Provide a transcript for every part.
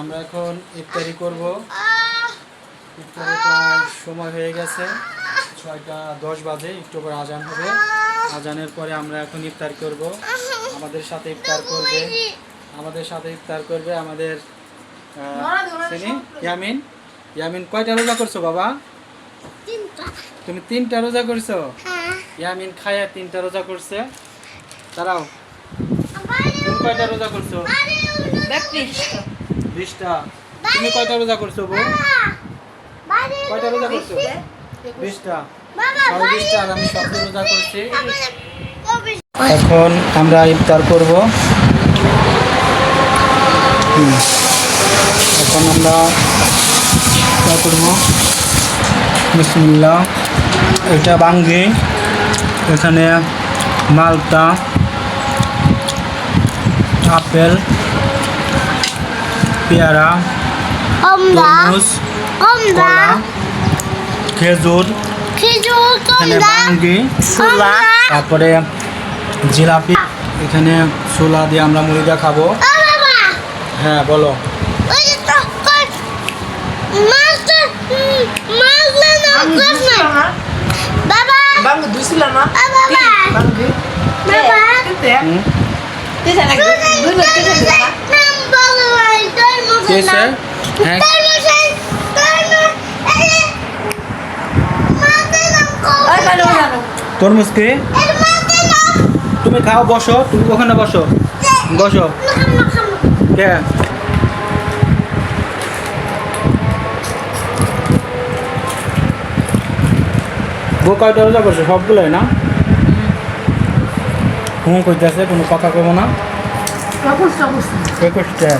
আমরা এখন ইফতারি করব। ইফতারি প্রায় সময় হয়ে গেছে। ছয়টা দশ বাজে একটু করে আজান হবে। আজানের পরে আমরা এখন ইফতার করব। আমাদের সাথে ইফতার করবে আমাদের সাথে ইফতার করবে আমাদের ইয়ামিন? ইয়ামিন কয়টা রোজা করছ বাবা? তুমি তিনটা রোজা করছ? ইয়ামিন খায়া তিনটা রোজা করছে। দাঁড়াও। কয়টা রোজা করছ? বিশটা। তুমি কয়টা রোজা করছ বউ? কয়টা রোজা করছ? বিশটা। বিশটা আর আমি সব রোজা করছি। এখন আমরা ইফতার করব। এখন আমরা ইফতার করব। বিসমিল্লাহ। এটা বাঙ্গি। এখানে মালটা। আপেল পেয়ারা তরমুজ কলা খেজুর তারপরে জিলাপি এখানে ছোলা দিয়ে আমরা মুড়িটা খাব। হ্যাঁ বলো। বাবা. বাবা। তরমুজ কে তুমি খাও বসো তুমি ওখানে বসো বসো কে বউ কয়টা রোজা করছ সবগুলোই না হুম কইতেছে কোনো কথা কব না. একুশটা।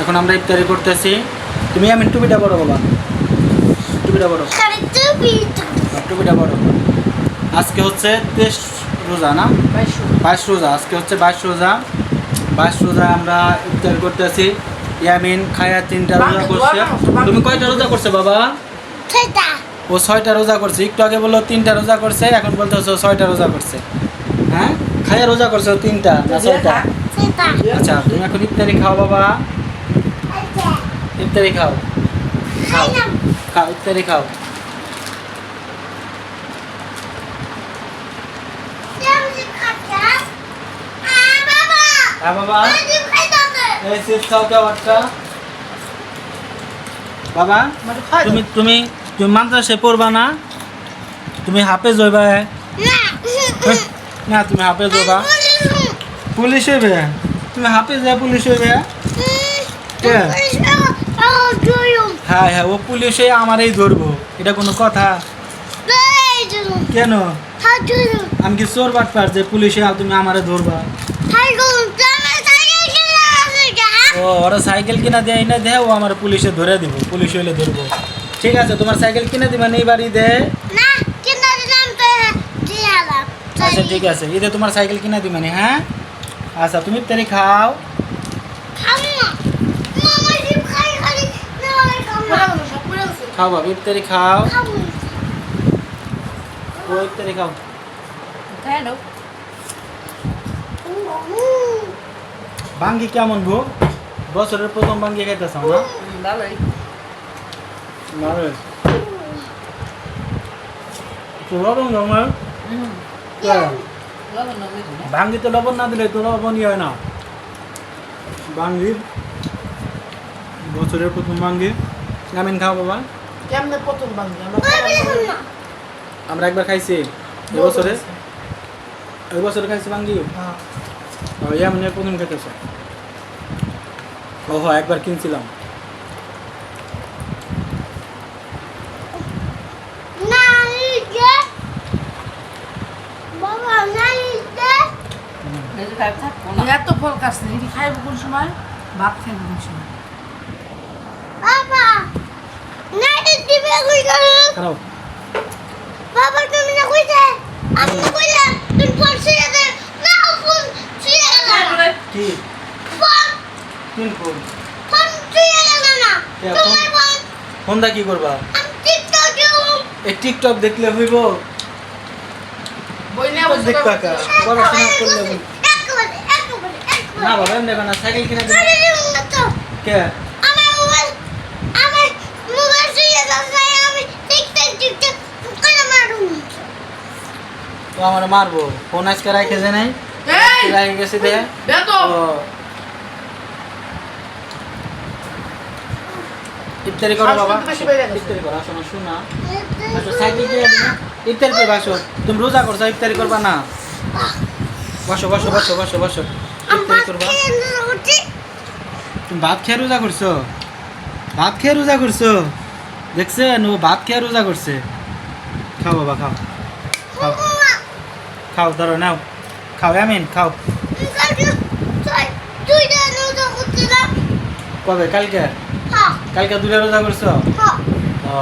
এখন আমরা ইফতারি করতেছি। তুমি আমি টুপিটা বড় বাবা। টুপিটা বড় টুপিটা বড় আজকে হচ্ছে তেইশ রোজা না. বাইশ রোজা। আজকে হচ্ছে বাইশ রোজা। বাইশ রোজা আমরা ইফতার করতেছি। ইয়ামিন খায়া তিনটা রোজা করছে। তুমি কয়টা রোজা করছে বাবা? ও ছয়টা রোজা করছে। একটু আগে বলল তিনটা রোজা করছে এখন বলতে হচ্ছে ছয়টা রোজা করছে। হ্যাঁ? খাইয়া রোজা করছে তিনটা না ছয়টা? আচ্ছা তুমি এখন ইফতারি খাও বাবা। ইফতারি খাও। খাও। খাও ইফতারি খাও। হ্যাঁ বাবা। এই খাও বাবা তুমি তুমি তুমি মাদ্রাসায় পড়বা না? তুমি হাফেজ হইবা? না। তুমি হাফেজ হইবা। পুলিশ হইবে। তুমি হাফেজ হয়ে পুলিশ হইবে? হ্যাঁ হ্যাঁ ও পুলিশে আমারই ধরবো। এটা কোনো কথা? কেন? আমি কি চোর বাট পার যে পুলিশে তুমি আমারে ধরবা? ও ওরা সাইকেল কিনা দেয় না দেয় ও আমার পুলিশে ধরে দিব। পুলিশ হইলে ধরবো। ঠিক আছে তোমার সাইকেল কিনে দিবা নেই বাড়ি দে। আচ্ছা ঠিক আছে ঈদে তোমার সাইকেল কিনে দিবা নি হ্যাঁ? আচ্ছা তুমি তারি খাও। খাও বাবা ইফতারি খাও। ও ইফতারি খাও। Kaya daw. বাঙ্গি কেমন গো বছরের প্রথম বাঙ্গি খাইতেছ না? Dalay. মারে তো লবণ. ভাঙ্গিতে লবণ না দিলে তো লবণই হয় না। বাঙ্গি বছরের প্রথম বাঙ্গি আমিন খাও বাবা? itong bang. আমরা একবার খাইছি। এই বছরে? এই বছরে খাইছি Ah. ও ইয়া মানে প্রথম খাইতেছে ওহো একবার কিনছিলাম বাবা নাইতে এত ফল কাজ নেই এটি খাইব কোন সময়? ভাত খাইব কোন সময়? বাবা নাইতে দিবে কই গেল খারাপ। বাবা তুমি না কইতে আমি না কইলাম তুমি ফোন ছিড়ে দে। না ফোন ছিড়ে গেল কি? ফোন তিন ফোন ফোন ছিড়ে গেল না। তোমার ফোন ফোনটা কি করবা? আমি টিকটক দিও এই টিকটক দেখলে হইব। দেখ কাকা পড়াশোনা করলে না বাবা নেবে না সাইকেল কিনে দেবে। কে? আমার মারবো। ফোন আজকে রাখে যে নাই। এই রাখে গেছে দে বেতো ও ইফতারি করো বাবা। ইফতারি করো আসো না। শোনা আসো সাইকেল কিনে ইফতারি করবে আসো। তুমি রোজা করছ ইফতারি করবা না। বসো বসো বসো বসো বসো। ইফতারি করবা। তুমি ভাত খেয়ে রোজা করছ? ভাত খেয়ে রোজা করছ? দেখছেন ও ভাত খেয়ে রোজা করছে। খাও বাবা খাও। খাও। খাও ধরো নাও। খাও আমিন খাও। কবে? কালকে? কালকে দুটা রোজা করছ? ও।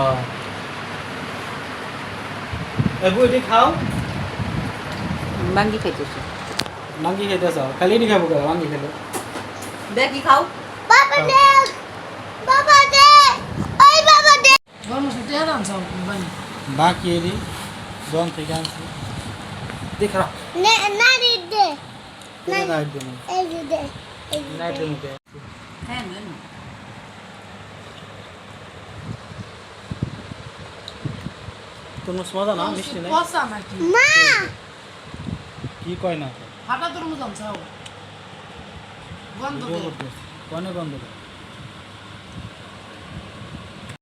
এ বুইটি খাও। বাঙ্গি খাইতেছে। মাঙ্গি খেতেছ খালি এটি খাব কেন? মাঙ্গি খেলে দেখি খাও। গরম সুতে আরাম চাও বানি বাকি এটি জন থেকে আনছি। দেখা নাইট দেবো নাইট দেবো হ্যাঁ তরমুজ মজা না মিষ্টি নাই? পচা নাকি? কি কয় না? ফাটা তরমুজ আনছাও গন্ধ কনে গন্ধ করে?